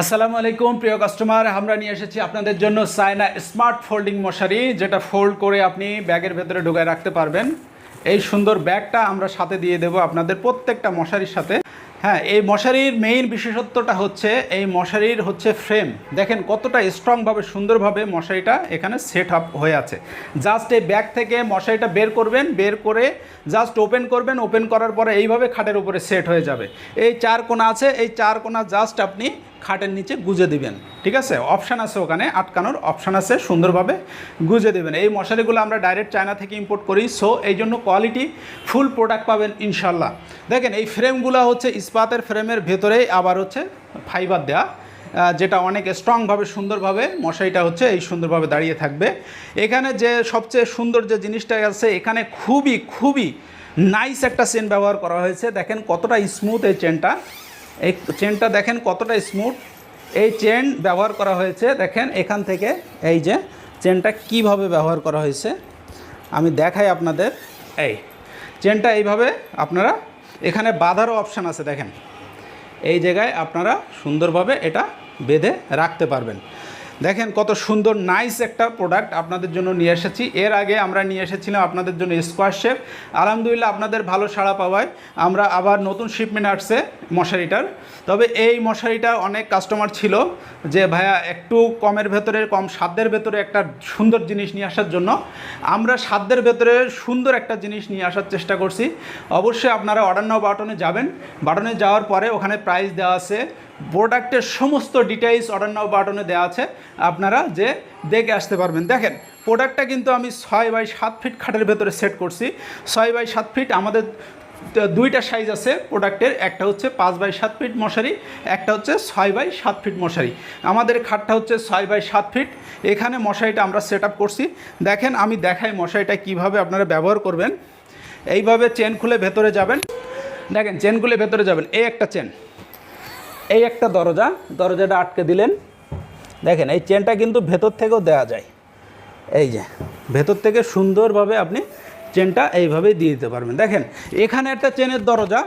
আসসালামু আলাইকুম, প্রিয় কাস্টমার। আমরা নিয়ে এসেছি আপনাদের জন্য সাইনা স্মার্ট ফোল্ডিং মশারি, যেটা ফোল্ড করে আপনি ব্যাগের ভেতরে ঢুকায় রাখতে পারবেন। এই সুন্দর ব্যাগটা আমরা সাথে দিয়ে দেব আপনাদের প্রত্যেকটা মশারির সাথে। হ্যাঁ এই মশারির মেইন বিশেষত্বটা হচ্ছে, এই মশারির হচ্ছে ফ্রেম দেখেন কতটা স্ট্রংভাবে সুন্দরভাবে মশারিটা এখানে সেট আপ হয়ে আছে। জাস্ট এই ব্যাগ থেকে মশারিটা বের করবেন, বের করে জাস্ট ওপেন করবেন ওপেন করার পরে এইভাবে খাটের উপরে সেট হয়ে যাবে। এই চার কোনা আছে, এই চার কোনা জাস্ট আপনি খাটের নিচে গুজে দিবেন। ঠিক আছে? অপশান আছে ওখানে, আটকানোর অপশান আছে, সুন্দরভাবে গুজে দেবেন। এই মশারিগুলো আমরা ডাইরেক্ট চায়না থেকে ইম্পোর্ট করি সো এই জন্য কোয়ালিটি ফুল প্রোডাক্ট পাবেন ইনশাল্লাহ দেখেন এই ফ্রেমগুলো হচ্ছে ইস্পাতের ফ্রেমের ভেতরেই আবার হচ্ছে ফাইবার দেওয়া যেটা অনেক স্ট্রংভাবে সুন্দরভাবে মশারিটা হচ্ছে এই সুন্দরভাবে দাঁড়িয়ে থাকবে। এখানে যে সবচেয়ে সুন্দর যে জিনিসটা আছে, এখানে খুবই খুবই নাইস একটা চেন ব্যবহার করা হয়েছে। দেখেন কতটা স্মুথ এই চেনটা এই চেনটা দেখেন কতটা স্মুথ এই চেন ব্যবহার করা হয়েছে, দেখেন এখান থেকে এই যে চেনটা কীভাবে ব্যবহার করা হয়েছে। আমি দেখাই আপনাদের। এই চেনটা এইভাবে আপনারা এখানে বাঁধারও অপশান আছে দেখেন। এই জায়গায় আপনারা সুন্দরভাবে এটা বেঁধে রাখতে পারবেন। দেখেন কত সুন্দর নাইস একটা প্রোডাক্ট আপনাদের জন্য নিয়ে এসেছি। এর আগে আমরা নিয়ে এসেছিলাম আপনাদের জন্য স্কোয়ার শেপ আলহামদুলিল্লাহ আপনাদের ভালো সাড়া পাওয়ায় আমরা আবার নতুন শিপমেন্ট আসছে মশারিটার। তবে এই মশারিটা অনেক কাস্টমার ছিল যে, ভাইয়া, একটু কমের ভেতরে, কম সাধ্যের ভেতরে একটা সুন্দর জিনিস নিয়ে আসার জন্য আমরা সাধ্যের ভেতরে সুন্দর একটা জিনিস নিয়ে আসার চেষ্টা করছি। অবশ্যই আপনারা অর্ডার নাও বাটনে যাবেন। বাটনে যাওয়ার পরে ওখানে প্রাইস দেওয়া আছে প্রোডাক্টের সমস্ত ডিটেইলস অর্ডার নাও বাটনে দেওয়া আছে। আপনারা যে দেখে আসতে পারবেন। দেখেন, প্রোডাক্টটা কিন্তু আমি ছয় বাই সাত ফিট খাটের ভেতরে সেট করছি। ছয় বাই সাত ফিট আমাদের দুইটা সাইজ আছে প্রোডাক্টের। একটা হচ্ছে পাঁচ বাই সাত ফিট মশারি, একটা হচ্ছে ছয় বাই সাত ফিট মশারি। আমাদের খাটটা হচ্ছে ছয় বাই সাত ফিট এখানে মশারিটা আমরা সেট করছি। দেখেন, আমি দেখাই মশারিটা কীভাবে আপনারা ব্যবহার করবেন। এইভাবে চেন খুলে ভেতরে যাবেন। দেখেন চেন খুলে ভেতরে যাবেন। এই একটা চেন এই একটা দরজা, দরজাটা আটকে দিলেন। দেখেন, এই চেনটা কিন্তু ভেতর থেকেও দেওয়া যায়। এই যে, ভেতর থেকে সুন্দরভাবে আপনি চেনটা এইভাবেই দিয়ে দিতে পারবেন। দেখেন, এখানে একটা চেনের দরজা,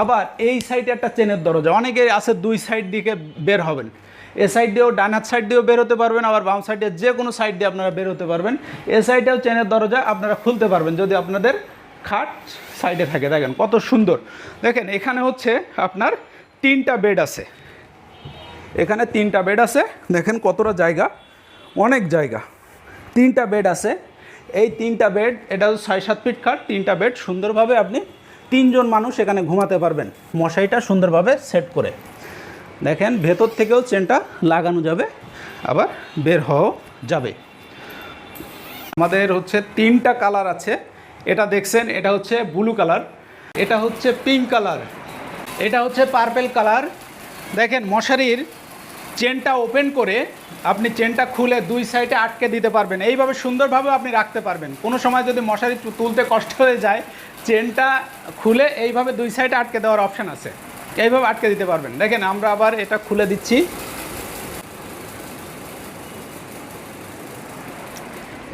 আবার এই সাইডে একটা চেনের দরজা। অনেকে আছে দুই সাইড দিকে বের হবেন। এ সাইড দিয়েও ডান হাত সাইড দিয়েও বের হতে পারবেন, আবার বাম সাইডে যে কোনো সাইড দিয়ে আপনারা বের হতে পারবেন। এ সাইডেও চেনের দরজা আপনারা খুলতে পারবেন, যদি আপনাদের খাট সাইডে থাকে। দেখেন, কত সুন্দর। দেখেন, এখানে হচ্ছে আপনার তিনটা বেড আছে। এখানে তিনটা বেড আছে। দেখেন কতটা জায়গা, অনেক জায়গা। তিনটা বেড আছে। এই তিনটা বেড, এটা ছয় সাত ফিট খাট, তিনটা বেড সুন্দরভাবে আপনি তিনজন মানুষ এখানে ঘুমাতে পারবেন। মশাইটা সুন্দরভাবে সেট করে। দেখেন ভেতর থেকেও চেনটা লাগানো যাবে, আবার বের হওয়াও যাবে। আমাদের হচ্ছে তিনটা কালার আছে। এটা দেখছেন, এটা হচ্ছে ব্লু কালার, এটা হচ্ছে পিঙ্ক কালার। এটা হচ্ছে পার্পেল কালার দেখেন, মশারির চেনটা ওপেন করে আপনি চেনটা খুলে দুই সাইডে আটকে দিতে পারবেন। এইভাবে সুন্দরভাবে আপনি রাখতে পারবেন। কোনো সময় যদি মশারি তুলতে কষ্ট হয়ে যায় চেনটা খুলে এইভাবে দুই সাইডে আটকে দেওয়ার অপশান আছে। এইভাবে আটকে দিতে পারবেন। দেখেন, আমরা আবার এটা খুলে দিচ্ছি।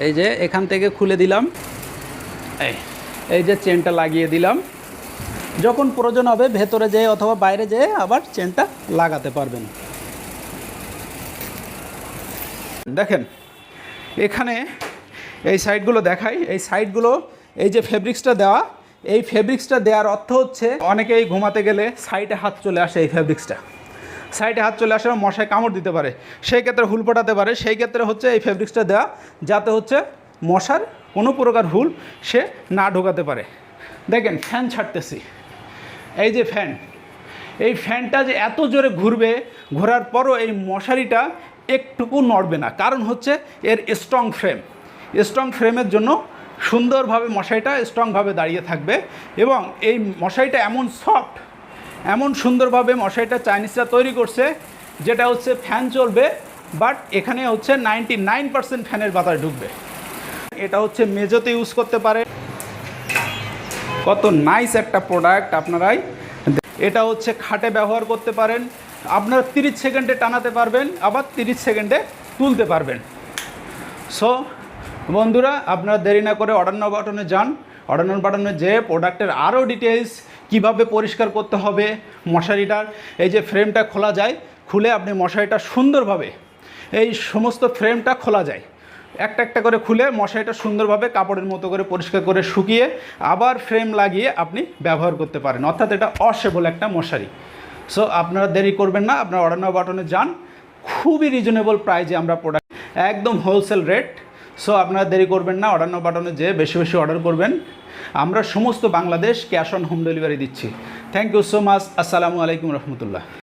এই যে এখান থেকে খুলে দিলাম। এই এই যে চেনটা লাগিয়ে দিলাম। যখন প্রয়োজন হবে ভেতরে যেয়ে অথবা বাইরে যেয়ে আবার চেনটা লাগাতে পারবেন। দেখেন, এখানে এই সাইডগুলো দেখাই। এই সাইডগুলো, এই যে ফেব্রিক্সটা দেওয়া, এই ফেব্রিক্সটা দেওয়ার অর্থ হচ্ছে অনেকেই ঘুমাতে গেলে সাইডে হাত চলে আসে এই ফেব্রিক্সটা। সাইডে হাত চলে আসে মশায় কামড় দিতে পারে, সেই ক্ষেত্রে হুল ফোটাতে পারে, সেই ক্ষেত্রে হচ্ছে এই ফেব্রিক্সটা দেওয়া, যাতে হচ্ছে মশার কোনো প্রকার হুল সে না ঢোকাতে পারে। দেখেন, ফ্যান ছাড়তেছি। এই যে ফ্যান, এই ফ্যানটা যে এত জোরে ঘুরবে, ঘোরার পরও এই মশারিটা একটুকু নড়বে না। কারণ হচ্ছে এর স্ট্রং ফ্রেম স্ট্রং ফ্রেমের জন্য সুন্দরভাবে মশারিটা স্ট্রংভাবে দাঁড়িয়ে থাকবে এবং এই মশারিটা এমন সফট এমন সুন্দরভাবে মশারিটা চাইনিজরা তৈরি করছে, যেটা হচ্ছে ফ্যান চলবে বাট এখানে হচ্ছে নাইনটি নাইন পার্সেন্ট ফ্যানের বাতাস ঢুকবে। এটা হচ্ছে মেজোতে ইউজ করতে পারে। কত নাইস একটা প্রোডাক্ট আপনারাই এটা হচ্ছে খাটে ব্যবহার করতে পারেন। আপনারা তিরিশ সেকেন্ডে টানাতে পারবেন, আবার তিরিশ সেকেন্ডে তুলতে পারবেন। সো বন্ধুরা, আপনারা দেরি না করে অর্ডার নাও বাটনে যান। অর্ডার নাও বাটনে যে প্রোডাক্টের আরও ডিটেলস কীভাবে পরিষ্কার করতে হবে মশারিটার এই যে ফ্রেমটা খোলা যায়, খুলে আপনি মশারিটা সুন্দরভাবে, এই সমস্ত ফ্রেমটা খোলা যায়। একটা একটা করে খুলে মশারিটা সুন্দরভাবে কাপড়ের মতো করে পরিষ্কার করে শুকিয়ে আবার ফ্রেম লাগিয়ে আপনি ব্যবহার করতে পারেন। অর্থাৎ এটা অসেবল একটা মশারি। সো আপনারা দেরি করবেন না, আপনারা অর্ডার নাও বাটনে যান। খুবই রিজনেবল প্রাইজে আমরা প্রোডাক্ট একদম হোলসেল রেট সো আপনারা দেরি করবেন না অর্ডার নাও বাটনে যেয়ে বেশি বেশি অর্ডার করবেন। আমরা সমস্ত Bangladesh cash on home delivery দিচ্ছি। থ্যাংক ইউ সো মাচ আসসালামু আলাইকুম রহমতুল্লাহ।